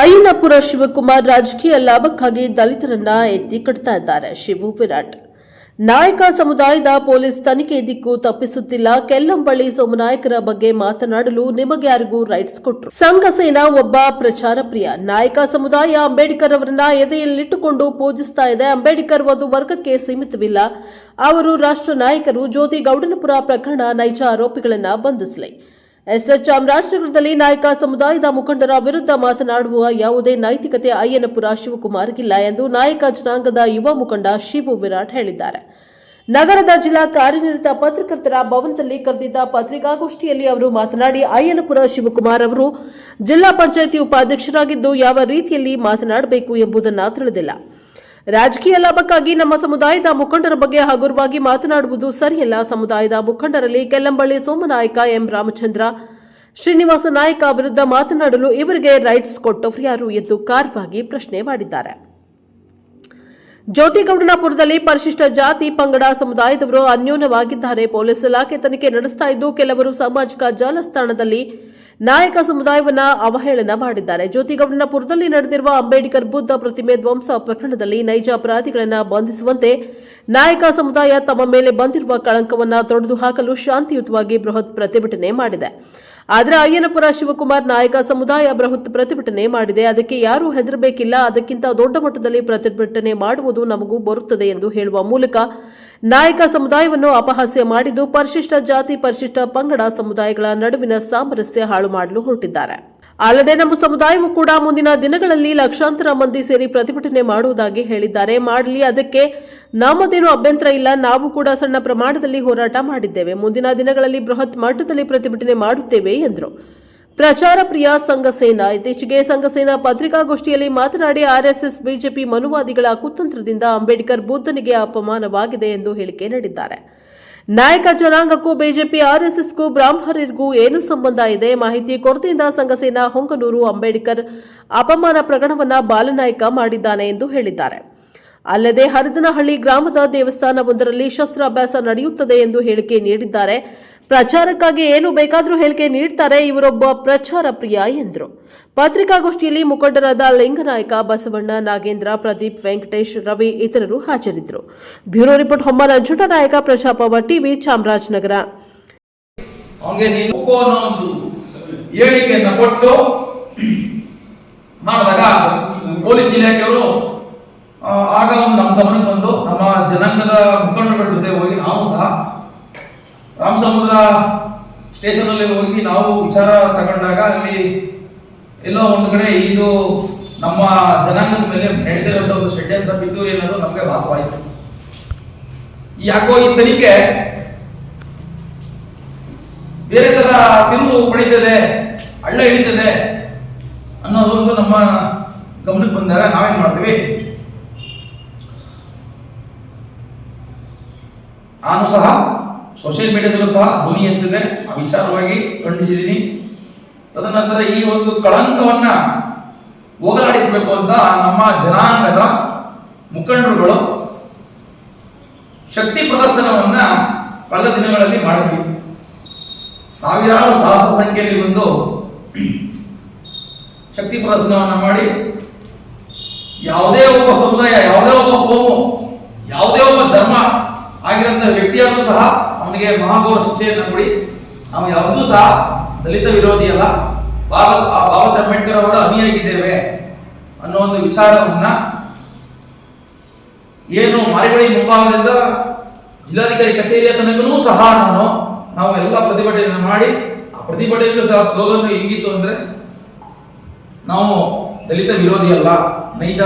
ಐನಪುರ ಶಿವಕುಮಾರ್ ರಾಜಕೀಯ ಲಾಭಕ್ಕಾಗಿ ದಲಿತರನ್ನ ಎತ್ತಿ ಕಟ್ತಾ ಇದ್ದಾರೆ ಶಿವು ವಿರಾಟ್. ನಾಯಕ ಸಮುದಾಯದ ಪೊಲೀಸ್ ತನಿಖೆ ದಿಕ್ಕು ತಪ್ಪಿಸುತ್ತಿಲ್ಲ. ಕೆಲ್ಲಂಬಳ್ಳಿ ಸೋಮನಾಯಕರ ಬಗ್ಗೆ ಮಾತನಾಡಲು ನಿಮಗೆ ಯಾರಿಗೂ ರೈಟ್ಸ್ ಕೊಟ್ಟರು ಸಂಘಸೇನಾ ಒಬ್ಬ ಪ್ರಚಾರ ಪ್ರಿಯ. ನಾಯಕ ಸಮುದಾಯ ಅಂಬೇಡ್ಕರ್ ಅವರನ್ನ ಎದೆಯಲ್ಲಿಟ್ಟುಕೊಂಡು ಪೂಜಿಸ್ತಾ ಇದೆ. ಅಂಬೇಡ್ಕರ್ ಒಂದು ವರ್ಗಕ್ಕೆ ಸೀಮಿತವಿಲ್ಲ. ಅವರು ರಾಷ್ಟ್ರ ನಾಯಕರು, ಜ್ಯೋತಿ ಗೌಡನಪುರ ಪ್ರಕರಣ ನೈಜ ಆರೋಪಿಗಳನ್ನ ಬಂಧಿಸಲಿ. ಎಸ್ಎಚ್ ಚಾಮರಾಜನಗರದಲ್ಲಿ ನಾಯಕ ಸಮುದಾಯದ ಮುಖಂಡರ ವಿರುದ್ಧ ಮಾತನಾಡುವ ಯಾವುದೇ ನೈತಿಕತೆ ಅಯ್ಯನಪುರ ಶಿವಕುಮಾರ್ಗಿಲ್ಲ ಎಂದು ನಾಯಕ ಜನಾಂಗದ ಯುವ ಮುಖಂಡ ಶಿವು ವಿರಾಟ್ ಹೇಳಿದ್ದಾರೆ. ನಗರದ ಜಿಲ್ಲಾ ಕಾರ್ಯನಿರತ ಪತ್ರಕರ್ತರ ಭವನದಲ್ಲಿ ಕರೆದಿದ್ದ ಪತ್ರಿಕಾಗೋಷ್ಠಿಯಲ್ಲಿ ಅವರು ಮಾತನಾಡಿ, ಅಯ್ಯನಪುರ ಶಿವಕುಮಾರ್ ಅವರು ಜಿಲ್ಲಾ ಪಂಚಾಯಿತಿ ಉಪಾಧ್ಯಕ್ಷರಾಗಿದ್ದು ಯಾವ ರೀತಿಯಲ್ಲಿ ಮಾತನಾಡಬೇಕು ಎಂಬುದನ್ನು ತಿಳಿದಿಲ್ಲ. ರಾಜಕೀಯ ಲಾಭಕ್ಕಾಗಿ ನಮ್ಮ ಸಮುದಾಯದ ಮುಖಂಡರ ಬಗ್ಗೆ ಹಗುರವಾಗಿ ಮಾತನಾಡುವುದು ಸರಿಯಲ್ಲ. ಸಮುದಾಯದ ಮುಖಂಡರಲ್ಲಿ ಕೆಲ್ಲಂಬಳ್ಳಿ ಸೋಮನಾಯಕ ಎಂ ರಾಮಚಂದ್ರ, ಶ್ರೀನಿವಾಸ ನಾಯಕ ವಿರುದ್ಧ ಮಾತನಾಡಲು ಇವರಿಗೆ ರೈಟ್ಸ್ ಕೊಟ್ಟವರು ಯಾರು ಎಂದು ಖಾರವಾಗಿ ಪ್ರಶ್ನೆ ಮಾಡಿದ್ದಾರೆ. ಜ್ಯೋತಿಗೌಡನಪುರದಲ್ಲಿ ಪರಿಶಿಷ್ಟ ಜಾತಿ ಪಂಗಡ ಸಮುದಾಯದವರು ಅನ್ಯೋನ್ಯವಾಗಿದ್ದಾರೆ. ಪೊಲೀಸ್ ಇಲಾಖೆ ತನಿಖೆ ನಡೆಸ್ತಾ ಕೆಲವರು ಸಾಮಾಜಿಕ ಜಾಲತಾಣದಲ್ಲಿ ನಾಯಕ ಸಮುದಾಯವನ್ನ ಅವಹೇಳನ ಮಾಡಿದ್ದಾರೆ. ಜ್ಯೋತಿಗೌಡನಪುರದಲ್ಲಿ ನಡೆದಿರುವ ಅಂಬೇಡ್ಕರ್ ಬುದ್ಧ ಪ್ರತಿಮೆ ಧ್ವಂಸ ಪ್ರಕರಣದಲ್ಲಿ ನೈಜ ಅಪರಾಧಿಗಳನ್ನು ಬಂಧಿಸುವಂತೆ ನಾಯಕ ಸಮುದಾಯ ತಮ್ಮ ಮೇಲೆ ಬಂದಿರುವ ಕಳಂಕವನ್ನು ತೊಡೆದು ಹಾಕಲು ಶಾಂತಿಯುತವಾಗಿ ಬೃಹತ್ ಪ್ರತಿಭಟನೆ ಮಾಡಿದೆ. ಆದರೆ ಅಯ್ಯನಪುರ ಶಿವಕುಮಾರ್ ನಾಯಕ ಸಮುದಾಯ ಬೃಹತ್ ಪ್ರತಿಭಟನೆ ಮಾಡಿದೆ. ಅದಕ್ಕೆ ಯಾರೂ ಹೆದರಬೇಕಿಲ್ಲ. ಅದಕ್ಕಿಂತ ದೊಡ್ಡ ಮಟ್ಟದಲ್ಲಿ ಪ್ರತಿಭಟನೆ ಮಾಡುವುದು ನಮಗೂ ಬರುತ್ತದೆ ಎಂದು ಹೇಳುವ ಮೂಲಕ ನಾಯಕ ಸಮುದಾಯವನ್ನು ಅಪಹಾಸ್ಯ ಮಾಡಿದ್ದು ಪರಿಶಿಷ್ಟ ಜಾತಿ, ಪರಿಶಿಷ್ಟ ಪಂಗಡ ಸಮುದಾಯಗಳ ನಡುವಿನ ಸಾಮರಸ್ಯ ಹಾಳು ಮಾಡಲು ಹೊರಟಿದ್ದಾರೆ. ಅಲ್ಲದೆ ನಮ್ಮ ಸಮುದಾಯವು ಕೂಡ ಮುಂದಿನ ದಿನಗಳಲ್ಲಿ ಲಕ್ಷಾಂತರ ಮಂದಿ ಸೇರಿ ಪ್ರತಿಭಟನೆ ಮಾಡುವುದಾಗಿ ಹೇಳಿದ್ದಾರೆ. ಮಾಡಲಿ, ಅದಕ್ಕೆ ನಮ್ಮದೇನು ಅಭ್ಯಂತರ ಇಲ್ಲ. ನಾವು ಕೂಡ ಸಣ್ಣ ಪ್ರಮಾಣದಲ್ಲಿ ಹೋರಾಟ ಮಾಡಿದ್ದೇವೆ. ಮುಂದಿನ ದಿನಗಳಲ್ಲಿ ಬೃಹತ್ ಮಟ್ಟದಲ್ಲಿ ಪ್ರತಿಭಟನೆ ಮಾಡುತ್ತೇವೆ, ಎಂದರು. ಪ್ರಚಾರ ಪ್ರಿಯ ಸಂಘಸೇನಾ ಇತ್ತೀಚೆಗೆ ಸಂಘಸೇನಾ ಪತ್ರಿಕಾಗೋಷ್ಠಿಯಲ್ಲಿ ಮಾತನಾಡಿ ಆರ್ಎಸ್ಎಸ್ ಬಿಜೆಪಿ ಮನುವಾದಿಗಳ ಕುತಂತ್ರದಿಂದ ಅಂಬೇಡ್ಕರ್ ಬುದ್ಧನಿಗೆ ಅಪಮಾನವಾಗಿದೆ ಎಂದು ಹೇಳಿಕೆ ನೀಡಿದ್ದಾರೆ. ನಾಯಕ ಜನಾಂಗಕ್ಕೂ ಬಿಜೆಪಿ, ಆರ್ಎಸ್ಎಸ್ಗೂ ಬ್ರಾಹ್ಮಣರಿಗೂ ಏನು ಸಂಬಂಧ ಇದೆ? ಮಾಹಿತಿ ಕೊರತೆಯಿಂದ ಸಂಘಸೇನಾ ಹೊಂಗನೂರು ಅಂಬೇಡ್ಕರ್ ಅಪಮಾನ ಪ್ರಕರಣವನ್ನ ಬಾಲನಾಯಕ ಮಾಡಿದ್ದಾನೆ ಎಂದು ಹೇಳಿದ್ದಾರೆ. ಅಲ್ಲದೆ ಹರಿದನಹಳ್ಳಿ ಗ್ರಾಮದ ದೇವಸ್ಥಾನವೊಂದರಲ್ಲಿ ಶಸ್ತ್ರಾಭ್ಯಾಸ ನಡೆಯುತ್ತದೆ ಎಂದು ಹೇಳಿಕೆ ನೀಡಿದ್ದಾರೆ. ಪ್ರಚಾರಕ್ಕಾಗಿ ಏನು ಬೇಕಾದರೂ ಹೇಳಿಕೆ ನೀಡ್ತಾರೆ ಇವರೊಬ್ಬ ಪ್ರಚಾರ ಪ್ರಿಯ ಎಂದರು. ಪತ್ರಿಕಾಗೋಷ್ಠಿಯಲ್ಲಿ ಮುಖಂಡರಾದ ಲಿಂಗನಾಯಕ, ಬಸವಣ್ಣ, ನಾಗೇಂದ್ರ, ಪ್ರದೀಪ್ ವೆಂಕಟೇಶ್, ರವಿ ಇತರರು ಹಾಜರಿದ್ದರು. ಬ್ಯೂರೋ ರಿಪೋರ್ಟ್ ಹೊಮ್ಮ ನಂಜುಟ ನಾಯಕ ಪ್ರಜಾಪವ ಟಿವಿ ಚಾಮರಾಜನಗರ. ಹೇಳಿಕೆಯನ್ನು ಕೊಟ್ಟು ಮಾಡಿದಾಗ ಪೊಲೀಸ್ ಇಲಾಖೆಯವರು ಆಗ ಒಂದು ನಮ್ಮ ಗಮನಕ್ಕೆ ಬಂದು ನಮ್ಮ ಜನಾಂಗದ ಮುಖಂಡರುಗಳ ರಾಮಸಮುದ್ರ ಸ್ಟೇಷನ್ ಅಲ್ಲಿ ಹೋಗಿ ನಾವು ವಿಚಾರ ತಗೊಂಡಾಗ ಅಲ್ಲಿ ಎಲ್ಲೋ ಒಂದು ಕಡೆ ಇದು ನಮ್ಮ ಜನಾಂಗದ ಮೇಲೆ ನಡೆದಿರುವಂತ ಒಂದು ಷಡ್ಯಂತ್ರ ಪಿತೂರಿ ಅನ್ನೋದು ನಮಗೆ ವಾಸವಾಯಿತು. ಯಾಕೋ ಈ ತನಿಖೆ ಬೇರೆ ತರ ತಿರುವು ಪಡೀತದೆ ಹಳ್ಳ ಹಿಡಿತದೆ ಅನ್ನೋದೊಂದು ನಮ್ಮ ಗಮನಕ್ಕೆ ಬಂದಾಗ ನಾವೇನ್ ಮಾಡ್ತೀವಿ? ನಾನು ಸಹ ಸೋಷಿಯಲ್ ಮೀಡಿಯಾದಲ್ಲೂ ಸಹ ಧ್ವನಿ ಎತ್ತಿದೆ. ಆ ವಿಚಾರವಾಗಿ ಖಂಡಿಸಿದ್ದೀನಿ. ತದನಂತರ ಈ ಒಂದು ಕಳಂಕವನ್ನ ಹೋಗಲಾಡಿಸಬೇಕು ಅಂತ ನಮ್ಮ ಜನಾಂಗದ ಮುಖಂಡರುಗಳು ಶಕ್ತಿ ಪ್ರದರ್ಶನವನ್ನ ಕಳೆದ ದಿನಗಳಲ್ಲಿ ಮಾಡಿದ್ವಿ. ಸಾವಿರಾರು ಸಾಹಸ ಸಂಖ್ಯೆಯಲ್ಲಿ ಬಂದು ಶಕ್ತಿ ಪ್ರದರ್ಶನವನ್ನ ಮಾಡಿ ಯಾವುದೇ ಒಬ್ಬ ಸಮುದಾಯ, ಯಾವುದೇ ಒಬ್ಬ ಕೋಮು, ಯಾವುದೇ ಒಬ್ಬ ಧರ್ಮ ಆಗಿರಂತ ವ್ಯಕ್ತಿಯಾದರೂ ಸಹ ಅವನಿಗೆ ಮಹಾಘೋರ ಶಿಕ್ಷೆಯನ್ನು ಕೊಡಿ. ನಾವು ಯಾವುದೂ ಸಹ ದಲಿತ ವಿರೋಧಿ ಅಲ್ಲ. ಬಾಬಾ ಬಾಬಾ ಸಾಹೇಬ್ ಅಂಬೇಡ್ಕರ್ ಅವರ ಅನಿಯಾಗಿದ್ದೇವೆ ಅನ್ನೋ ಒಂದು ವಿಚಾರವನ್ನ ಏನು ಮಾರಿಬಳಿ ಮುಂಭಾಗದಿಂದ ಜಿಲ್ಲಾಧಿಕಾರಿ ಕಚೇರಿಯ ತನಕನೂ ಸಹ ನಾನು, ನಾವು ಎಲ್ಲ ಪ್ರತಿಭಟನೆಯನ್ನು ಮಾಡಿ, ಆ ಪ್ರತಿಭಟನೆಯಲ್ಲೂ ಸಹ ಸ್ಲೋಗನ್ ಹೆಂಗಿತ್ತು ಅಂದ್ರೆ ನಾವು ದಲಿತ ವಿರೋಧಿ ಅಲ್ಲ. ನೈಜ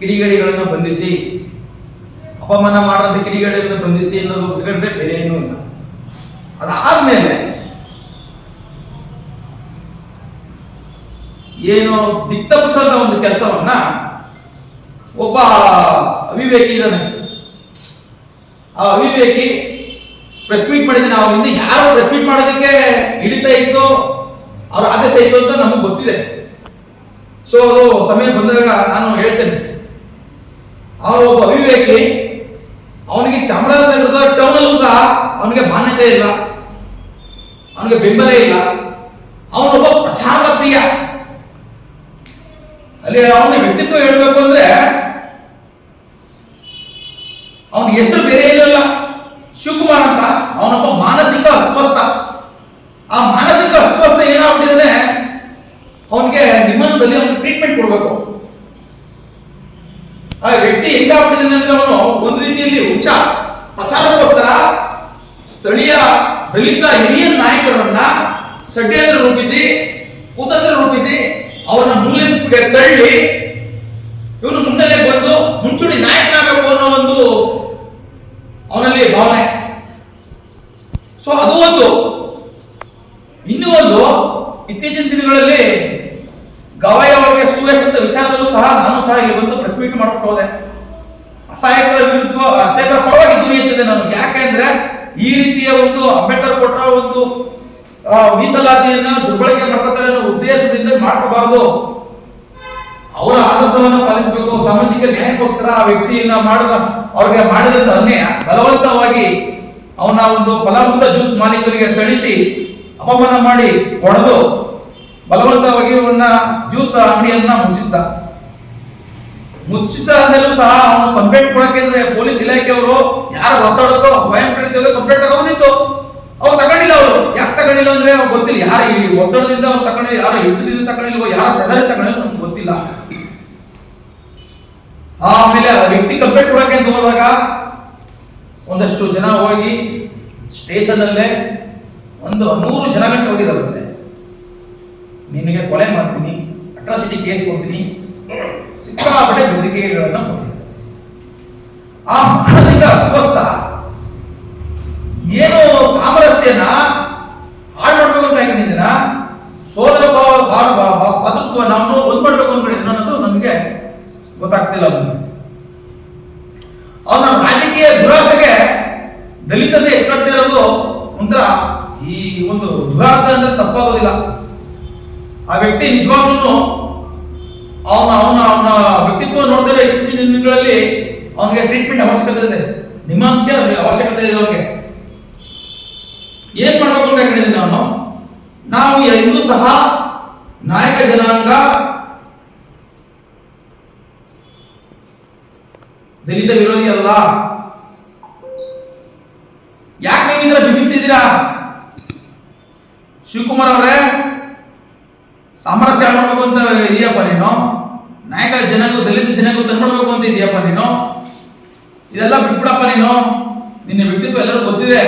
ಕಿಡಿಗೇಡಿಗಳನ್ನು ಬಂಧಿಸಿ ಅಪಮಾನ ಮಾಡದ ಕಿಡಿಗಡೆಯನ್ನು ಬಂಧಿಸಿ ಅನ್ನೋದು ಬಿಟ್ಕೊಂಡ್ರೆ ಬೇರೆ ಏನೂ ಇಲ್ಲ. ಅದಾದ್ಮೇಲೆ ಏನು ದಿಕ್ತಪ್ಸದ ಒಂದು ಕೆಲಸವನ್ನ ಒಬ್ಬ ಅವಿವೇಕಿ ಇದ್ದಾನೆ. ಆ ಅವಿವೇಕಿ ಪ್ರೆಸ್ ಮೀಟ್ ಮಾಡಿದ್ದೀನಿ. ಅವ್ರ ಹಿಂದೆ ಯಾರು ಪ್ರೆಸ್ ಮೀಟ್ ಮಾಡೋದಕ್ಕೆ ಹಿಡಿತಾ ಇತ್ತು. ಅವ್ರ ಆದೇಶ ಇತ್ತು ಅಂತ ನಮಗೆ ಗೊತ್ತಿದೆ. ಸೊ ಅದು ಸಮಯ ಬಂದಾಗ ನಾನು ಹೇಳ್ತೇನೆ. ಆ ಒಬ್ಬ ಅವಿವೇಕಿ ಅವನಿಗೆ ಚಾಮರಾಜನಗರದ ಟೌನ್ ಅಲ್ಲೂ ಸಹ ಅವನಿಗೆ ಮಾನ್ಯತೆ ಇಲ್ಲ. ಅವನಿಗೆ ಬೆಂಬಲ ಇಲ್ಲ. ಅವನೊಬ್ಬ ಪ್ರಚಾರದ ಪ್ರಿಯ. ಅಲ್ಲಿ ಅವನ ವ್ಯಕ್ತಿತ್ವ ಹೇಳ್ಬೇಕು ಅಂದ್ರೆ ಅವನ ಹೆಸರು ಬೇರೆ ಇಲ್ಲಲ್ಲ. ಶಿವಕುಮಾರ್ ಅಂತ ಅವನೊಬ್ಬ ಮಾನಸಿಕ ಅಸ್ವಸ್ಥ. ಆ ಮಾನಸಿಕ ಅಸ್ವಸ್ಥ ಏನಾಗ್ಬಿಟ್ಟಿದ್ರೆ ಅವನಿಗೆ ನಿಮ್ಮನ್ಸಲ್ಲಿ ಅವನು ಟ್ರೀಟ್ಮೆಂಟ್ ಕೊಡ್ಬೇಕು. ಆ ವ್ಯಕ್ತಿ ಹೆಂಗಾಗ್ಬಿಟ್ಟಿದ್ದಾನೆ ಅಂದ್ರೆ ಅವನು ಒಂದ್ ರೀತಿಯಲ್ಲಿ ಹುಚ್ಚ. ಪ್ರಚಾರಕ್ಕೋಸ್ಕರ ಸ್ಥಳೀಯ ದಲಿತ ಹಿರಿಯ ನಾಯಕರನ್ನ ಷಡ್ಯಂತ್ರ ರೂಪಿಸಿ, ಕುತಂತ್ರ ರೂಪಿಸಿ ಅವನ ಮೂಲೆಗೆ ತಳ್ಳಿ ಇವನು ಮುನ್ನೆಲೆ ಬಂದು ಮುಂಚೂಣಿ ನಾಯಕನಾಗಬೇಕು ಅನ್ನೋ ಒಂದು ಅವನಲ್ಲಿ ಭಾವನೆ. ಸೊ ಅದು ಒಂದು. ಇನ್ನೂ ಒಂದು, ಇತ್ತೀಚಿನ ದಿನಗಳಲ್ಲಿ ಗವಾಯಿ ಅವರಿಗೆ ಸುವ್ಯವಸ್ಥಿತ ವಿಚಾರದಲ್ಲೂ ಸಹ ನಾನು ಸಹ ಇಲ್ಲಿ ಬಂದು ಪ್ರೆಸ್ ಮಾಡ್ಕೊಂಡು ಹೋದೆ. ಅಸಹಾಯಕರ ವಿರುದ್ಧ ಅಸಹಾಯಕರ ಪರವಾಗಿ ದುಡಿಯುತ್ತದೆ ನಾನು ಯಾಕೆಂದ್ರೆ ಈ ರೀತಿಯ ಒಂದು ಅಂಬೇಡ್ಕರ್ ಕೊಟ್ಟರ ಒಂದು ಮೀಸಲಾತಿಯನ್ನು ದುರ್ಬಳಕೆ ಮಾಡ್ಕೋತಾರೆ ಅನ್ನೋ ಉದ್ದೇಶದಿಂದ ಮಾಡ್ಕೋಬಾರದು. ಅವರ ಆದರ್ಶವನ್ನು ಪಾಲಿಸಬೇಕು. ಸಾಮಾಜಿಕ ನ್ಯಾಯಕ್ಕೋಸ್ಕರ ಆ ವ್ಯಕ್ತಿಯನ್ನ ಮಾಡಿದ, ಅವ್ರಿಗೆ ಮಾಡಿದಂತ ಅನ್ಯಾಯ ಬಲವಂತವಾಗಿ ಅವನ ಒಂದು ಬಲವಂತ ಜ್ಯೂಸ್ ಮಾಲೀಕರಿಗೆ ತಳಿಸಿ ಅಪಮಾನ ಮಾಡಿ ಹೊಡೆದು ಬಲವಂತವಾಗಿ ಅವನ್ನ ಜ್ಯೂಸ್ ಅಂಗಡಿಯನ್ನ ಮುಚ್ಚಿಸಿದ. ಮುಚ್ಚಿಸಾದ್ಮೇಲೂ ಸಹ ಅವನು ಕಂಪ್ಲೇಂಟ್ ಕೊಡಕ್ಕೆ ಅಂದ್ರೆ ಪೊಲೀಸ್ ಇಲಾಖೆಯವರು ಯಾರು ಒತ್ತಡಕ್ಕೋ ಸ್ವಯಂ ಪ್ರೇರಿತವಾಗಿ ಕಂಪ್ಲೇಂಟ್ ತಗೊಂಡಿತ್ತು ಅವ್ರು ತಗೊಂಡಿಲ್ಲ ಅವರು. ಯಾಕೆ ತಗೊಂಡಿಲ್ಲ ಅಂದ್ರೆ ಅವ್ರು ಗೊತ್ತಿಲ್ಲ. ಯಾರು ಈ ಒತ್ತಡದಿಂದ ಅವ್ರು ತಗೊಂಡಿಲ್ಲ, ಯಾರು ಹಿಡಿದಿಂದ ತಗೊಂಡಿಲ್ವೋ, ಯಾರು ಪ್ರೆಸರ್ ತಗೊಂಡಿಲ್ಲ ನಮ್ಗೆ ಗೊತ್ತಿಲ್ಲ. ಆಮೇಲೆ ವ್ಯಕ್ತಿ ಕಂಪ್ಲೇಂಟ್ ಕೊಡಕ್ಕೆ ಅಂತ ಹೋದಾಗ ಒಂದಷ್ಟು ಜನ ಹೋಗಿ ಸ್ಟೇಷನ್ ಅಲ್ಲೇ ಒಂದು ನೂರು ಜನ ಗಂಟೆ ಹೋಗಿದಾರಂತೆ ನಿನಗೆ ಕೊಲೆ ಮಾಡ್ತೀನಿ ಅಟ್ರಾಸಿಟಿ ಕೇಸ್ ಕೊಡ್ತೀನಿ. ಸಿಕ್ಕಾಪಟ್ಟೆ ಬೆದರಿಕೆಗಳನ್ನ ಕೊಟ್ಟಿದ್ದಾರೆ. ಆ ಮಾನಸಿಕ ಅಸ್ವಸ್ಥ ಏನು ಸಾಮರಸ್ಯನ ಹಾಳು ಮಾಡ್ಬೇಕು ಅಂತ ಹಾಕೊಂಡಿದ್ದೀನ ಸೋದರ ಬದುಕುವ ನಾವು ಒಂದ್ ಮಾಡ್ಬೇಕು ಅನ್ಕೊಂಡಿದ್ದೀನ ಅನ್ನೋದು ನಮಗೆ ಗೊತ್ತಾಗ್ತಿಲ್ಲ ಅವನಿಗೆ ಅವನ ರಾಜಕೀಯ ದುರಾಸೆಗೆ ದಲಿತರೇ ಎತ್ಕೊಳ್ತಾ ಇರೋದು ಒಂಥರ ಈ ಒಂದು ದುರಾಸೆ ಅಂದ್ರೆ ತಪ್ಪಾಗೋದಿಲ್ಲ. ಆ ವ್ಯಕ್ತಿ ನಿಜವಾಗ್ಲೂ ಅವನ ಅವನ ಅವನ ವ್ಯಕ್ತಿತ್ವ ನೋಡಿದ್ರೆ ಇತ್ತೀಚಿನ ದಿನಗಳಲ್ಲಿ ಅವನಿಗೆ ಟ್ರೀಟ್ಮೆಂಟ್ ಅವಶ್ಯಕತೆ ಇದೆ. ನಿಮ್ಮ ಅನ್ಸಿಕೆ ಅವಶ್ಯಕತೆ ಇದೆ ಅವ್ರಿಗೆ ಏನ್ ಮಾಡ್ಬೇಕು ಅಂತ ಹೇಳಿದ್ವಿ ನಾನು? ನಾವು ಎಂದೂ ಸಹ ನಾಯಕ ಜನಾಂಗ ದಲಿತ ವಿರೋಧಿ ಅಲ್ಲ. ಯಾಕೆ ನೀವು ಬಿಂಬಿಸ್ತಿದ್ದೀರಾ? ಶಿವಕುಮಾರ್ ಅವರೇ, ಸಾಮರಸ್ಯ ಮಾಡಬೇಕು ಅಂತ ಇದೆಯಪ್ಪ ನೀನು. ನಾಯಕ ಜನಗಳು ದಲಿತ ಜನಗಳು ತಂದ್ಬಿಡ್ಬೇಕು ಅಂತ ಇದೆಯಪ್ಪ ನೀನು? ಇದೆಲ್ಲ ಬಿಟ್ಬಿಡಪ್ಪ ನೀನು. ನಿನ್ನ ವ್ಯಕ್ತಿತ್ವ ಎಲ್ಲರೂ ಗೊತ್ತಿದೆ.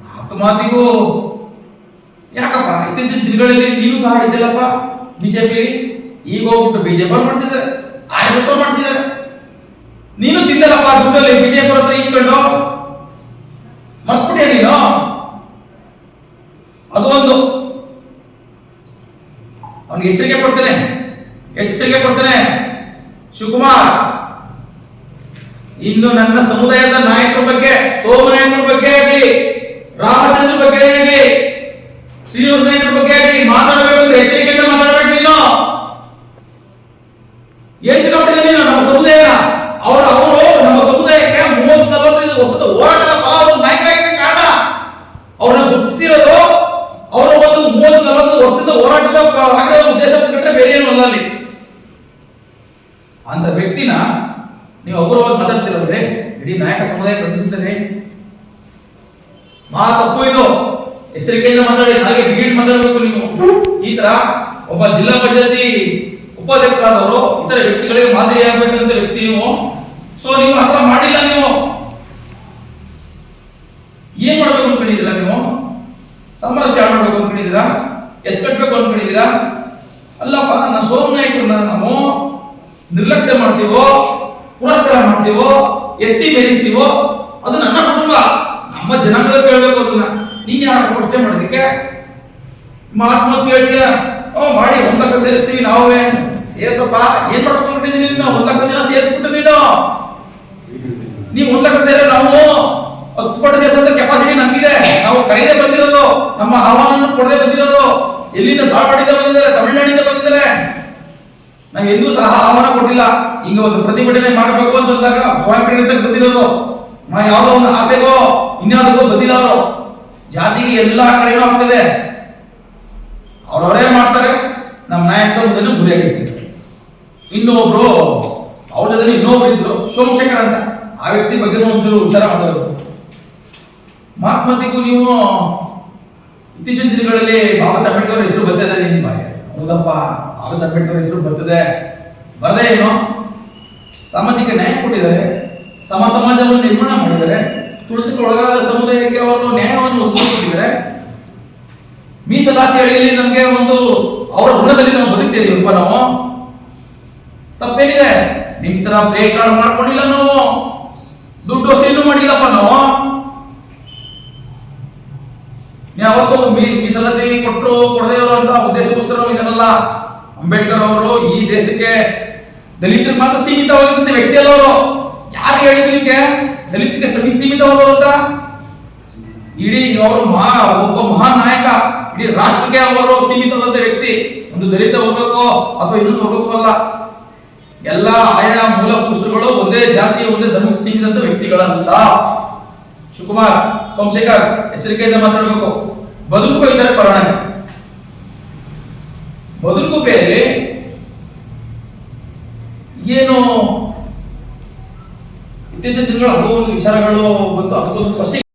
ಮಾತು ಮಾತಿಗೂ. ಯಾಕಪ್ಪ? ಇತ್ತೀಚಿನ ದಿನಗಳಲ್ಲಿ ನೀನು ಸಹ ಇದ್ದಿಲ್ಲಪ್ಪ ಬಿಜೆಪಿ ಈಗ ಹೋಗ್ಬಿಟ್ಟು ಬಿಜೆಪಿ ಮಾಡಿಸಿದ್ದಾರೆ. ಆಯ್ಕೆ ಮಾಡಿಸಿದ್ದಾರೆ. ನೀನು ತಿಂದಲ್ಲಪ್ಪ ದುಡ್ಡಲ್ಲಿ ಬಿಜೆಪಿ ಹತ್ರ ಇಸ್ಕೊಂಡು ಮರ್ತ್ಬಿಟ್ಟೆ ನೀನು? ಅದು ಒಂದು. ಅವನಿಗೆ ಎಚ್ಚರಿಕೆ ಕೊಡ್ತೇನೆ. ಎಚ್ಚರಿಕೆ ಕೊಡ್ತೇನೆ. ಶಿವಕುಮಾರ್, ಇನ್ನು ನನ್ನ ಸಮುದಾಯದ ನಾಯಕರ ಬಗ್ಗೆ ಸೋಮನಾಯಕರ ಬಗ್ಗೆ ಆಗಲಿ, ರಾಮಚಂದ್ರ ಬಗ್ಗೆ ಆಗಲಿ, ಶ್ರೀನಿವಾಸ ನಾಯಕರ ಬಗ್ಗೆ ಆಗಲಿ ಮಾತಾಡಬೇಕು ಎಚ್ಚರಿಕೆಯಿಂದ ಮಾತಾಡಬೇಕು ನೀನು ಏನ್ ತಿಳ್ಕೊಂಡಿದ್ದೀನಿ ನೀನು ನಮ್ಮ ಸಮುದಾಯನ ಅವರು ಅವರು ನಮ್ಮ ಸಮುದಾಯಕ್ಕೆ ಮೂವತ್ತು ನಲವತ್ತೈದು ವರ್ಷದ ಹೋರಾಟದ ಫಲ ಅವರು ನಾಯಕರಾಗಿದ್ದ ಕಾರಣ ಅವ್ರನ್ನ ಗುರುತಿಸಿರೋದು ಅವರ ಒಂದು ಮೂವತ್ತು ನಲವತ್ತು ವರ್ಷದ ಹೋರಾಟದ ಪ- ಆಗಿರೋ ಉದ್ದೇಶ ಬಿಟ್ಟರೆ ಬೇರೆ ಏನು ಅಲ್ಲ ಅಲ್ಲಿ ಅಂತ ವ್ಯಕ್ತಿನ ನೀವು ಅಗೌರವಾಗಿ ಮಾತಾಡ್ತಿರೋದ್ರೆ ಇಡೀ ನಾಯಕ ಸಮುದಾಯ ಖಂಡಿಸುತ್ತೇನೆ ಮಾ ತಪ್ಪು ಇದು ಎಚ್ಚರಿಕೆಯಿಂದ ಮಾತಾಡಿ, ಹಾಗೆ ಬೀಡ್ ಮಾತಾಡಬೇಕು ನೀವು. ಈ ತರ ಒಬ್ಬ ಜಿಲ್ಲಾ ಪಂಚಾಯತಿ ಉಪಾಧ್ಯಕ್ಷರಾದವರು ಇತರ ವ್ಯಕ್ತಿಗಳಿಗೆ ಮಾದರಿಯಾಗಬೇಕಂತ ವ್ಯಕ್ತಿ ನೀವು ಸೊ ನೀವು ಆತರ ಮಾಡಿಲ್ಲ ನೀವು. ಏನ್ ಮಾಡ್ಬೇಕು ಅನ್ಕೊಂಡಿದ್ದೀರಾ ನೀವು? ಸಾಮರಸ್ಯ ಮಾಡ್ಬೇಕು ಅನ್ಕೊಂಡಿದ್ದೀರಾ? ಎತ್ಕಟ್ಬೇಕು ಅನ್ಕೊಂಡಿದ್ದೀರಾ? ಅಲ್ಲಪ್ಪ, ನನ್ನ ಸೋಮನಾಯಕರನ್ನ ನಾವು ನಿರ್ಲಕ್ಷ್ಯ ಮಾಡ್ತೀವೋ, ಪುರಸ್ಕಾರ ಮಾಡ್ತೀವೋ, ಎತ್ತಿ ಮೇಲಿಸ್ತೀವೋ ಅದು ನನ್ನ ಕುಟುಂಬ. ನಮ್ಮ ಜನಾಂಗದ ಕೇಳಬೇಕು ಅದನ್ನ. ನೀನ್ ಯಾರು ಪ್ರಶ್ನೆ ಮಾಡೋದಕ್ಕೆ? ಮಾತು ಹೇಳ್ತೀಯ? ಓ, ಮಾಡಿ, ಒಂದ್ ಲಕ್ಷ ಸೇರಿಸ್ತೀವಿ ನಾವೇ. ಸೇರ್ಸಪ್ಪ, ಏನ್ ಮಾಡ್ಬೇಕು ಅನ್ಕೊಂಡಿದ್ದೀನಿ ನೀನು? ಒಂದ್ ಲಕ್ಷ ಜನ ಸೇರಿಸ್ಬಿಟ್ಟು ನೀನು. ನೀವು ಒಂದ್ ಲಕ್ಷ ಸೇರಿ ನಾವು ಹತ್ತು ಪಟ್ಟು ಸೇರಿಸೋದ ಕೆಪಾಸಿಟಿ ನಮ್ಗಿದೆ. ನಾವು ಕೈದೇ ಬಂದಿರೋದು, ನಮ್ಮ ಆಹ್ವಾನ ಕೊಡದೆ ಬಂದಿರೋದು. ಎಲ್ಲಿಂದ ಧಾರವಾಡಿಂದ ಬಂದಿದ್ದಾರೆ, ತಮಿಳುನಾಡಿಂದ ಬಂದಿದ್ದಾರೆ. ನಾವು ಎಂದೂ ಸಹ ಆಹ್ವಾನ ಕೊಟ್ಟಿಲ್ಲ. ಹಿಂಗ ಒಂದು ಪ್ರತಿಭಟನೆ ಮಾಡಬೇಕು ಅಂತಂದಾಗ ಬಂದಿರೋದು ನಾ ಯಾವುದೋ ಒಂದು ಆಸೆಗೋ, ಇನ್ಯಾವುದಕ್ಕೋ ಬಂದಿಲ್ಲ ಅವರು. ಜಾತಿಗೆ ಎಲ್ಲ ಕಡೆನೂ ಆಗ್ತದೆ ಅವ್ರವರೇ ಮಾಡ್ತಾರೆ. ನಮ್ಮ ನಾಯಕ ಸಮುದಾಯನ ಹಾಕಿಸ್ತಿದ್ರು ಇನ್ನೊಬ್ರು ಅವ್ರ ಜೊತೆ ಇನ್ನೊಬ್ರು ಇದ್ರು, ಸೋಮಶೇಖರ್ ಅಂತ. ಆ ವ್ಯಕ್ತಿ ಬಗ್ಗೆ ಒಂಚೂರು ವಿಚಾರ ಮಾಡಿದ್ರು ಮಹಾತ್ಮತಿಗೂ ನೀವು ಇತ್ತೀಚಿನ ದಿನಗಳಲ್ಲಿ ಬಾಬಾ ಸಾಹೇಬ್ ಅವ್ರ ಹೆಸರು ಬರ್ತದೆ ನಿಮ್ಮ ಬಾಯಿ ಹೌದಪ್ಪ ಬಾಬಾ ಸಾಹೇಬ್ ಅವರ ಹೆಸರು ಬರ್ತದೆ. ಬರದೇ ಏನು. ಸಾಮಾಜಿಕ ನ್ಯಾಯ ಕೊಟ್ಟಿದ್ದಾರೆ. ಸಮ ಸಮಾಜವನ್ನು ನಿರ್ಮಾಣ ಮಾಡಿದ್ದಾರೆ. ತುಳಿತಕ್ಕೆ ಒಳಗಾದ ಸಮುದಾಯಕ್ಕೆ ಅವರು ನ್ಯಾಯವನ್ನು ಒದಗಿಸಿದ್ದಾರೆ ಮೀಸಲಾತಿ ಅಡಿಯಲ್ಲಿ ನಮಗೆ ಒಂದು, ಅವರ ಋಣದಲ್ಲಿ ನಾವು ಬದುಕ್ತಿದೀವಪ್ಪ ನಾವು? ತಪ್ಪೇನಿದೆ? ನಿಮ್ ತರ ಪ್ಲೇ ಕಾರ್ಡ್ ಮಾಡ್ಕೊಂಡಿಲ್ಲ ನಾವು. ದುಡ್ಡು ವಸೂಲು ಮಾಡಿಲ್ಲಪ್ಪ ನಾವು. ಯಾವತ್ತೂ ಮೀಸಲಾತಿ ಕೊಟ್ಟರು ಕೊಡದೇ ಇರೋ ಅಂತ ಉದ್ದೇಶಕ್ಕೋಸ್ಕರ ಇದನ್ನೆಲ್ಲ. ಅಂಬೇಡ್ಕರ್ ಅವರು ಈ ದೇಶಕ್ಕೆ ದಲಿತರಿಗೆ ಮಾತ್ರ ಸೀಮಿತವಾಗಿರುತ್ತೆ ವ್ಯಕ್ತಿ ಯಾರು ಹೇಳಿದ್ರು ನಿಮಗೆ? ದಲಿತಿಗೆ ಸಮಿ ಸೀಮಿತವಾದವರು ಅಂತ? ಇಡೀ ಅವರು ಮಹಾ, ಒಬ್ಬ ಮಹಾನ್ ನಾಯಕ ಇಡೀ ರಾಷ್ಟ್ರಕ್ಕೆ ಅವರು ಸೀಮಿತವಾದಂತ ವ್ಯಕ್ತಿ. ಒಂದು ದಲಿತ ಹೋಗಬೇಕೋ ಅಥವಾ ಇನ್ನೊಂದು ಹೋಗಬೇಕೋ ಅಲ್ಲ. ಎಲ್ಲ ಆಯಾ ಮೂಲ ಪುರುಷರುಗಳು ಒಂದೇ ಜಾತಿ ಒಂದೇ ಧರ್ಮಕ್ಕೆ ಸೀಮಿತ ವ್ಯಕ್ತಿಗಳಲ್ಲ. ಶಿವಕುಮಾರ್, ಸೋಮಶೇಖರ್, ಎಚ್ಚರಿಕೆಯಿಂದ ಮಾತಾಡಬೇಕು. ಬದುಕು ವಿಚಾರ ಬರೋಣ ಬದುಕು ಬೇರೆ ಏನು ಇತ್ತೀಚಿನ ದಿನಗಳು ಹಲವು ಒಂದು ವಿಚಾರಗಳು ಬಂತು ಅದಕ್ಕೊಂದು ಸ್ಪಷ್ಟೀಕರಣ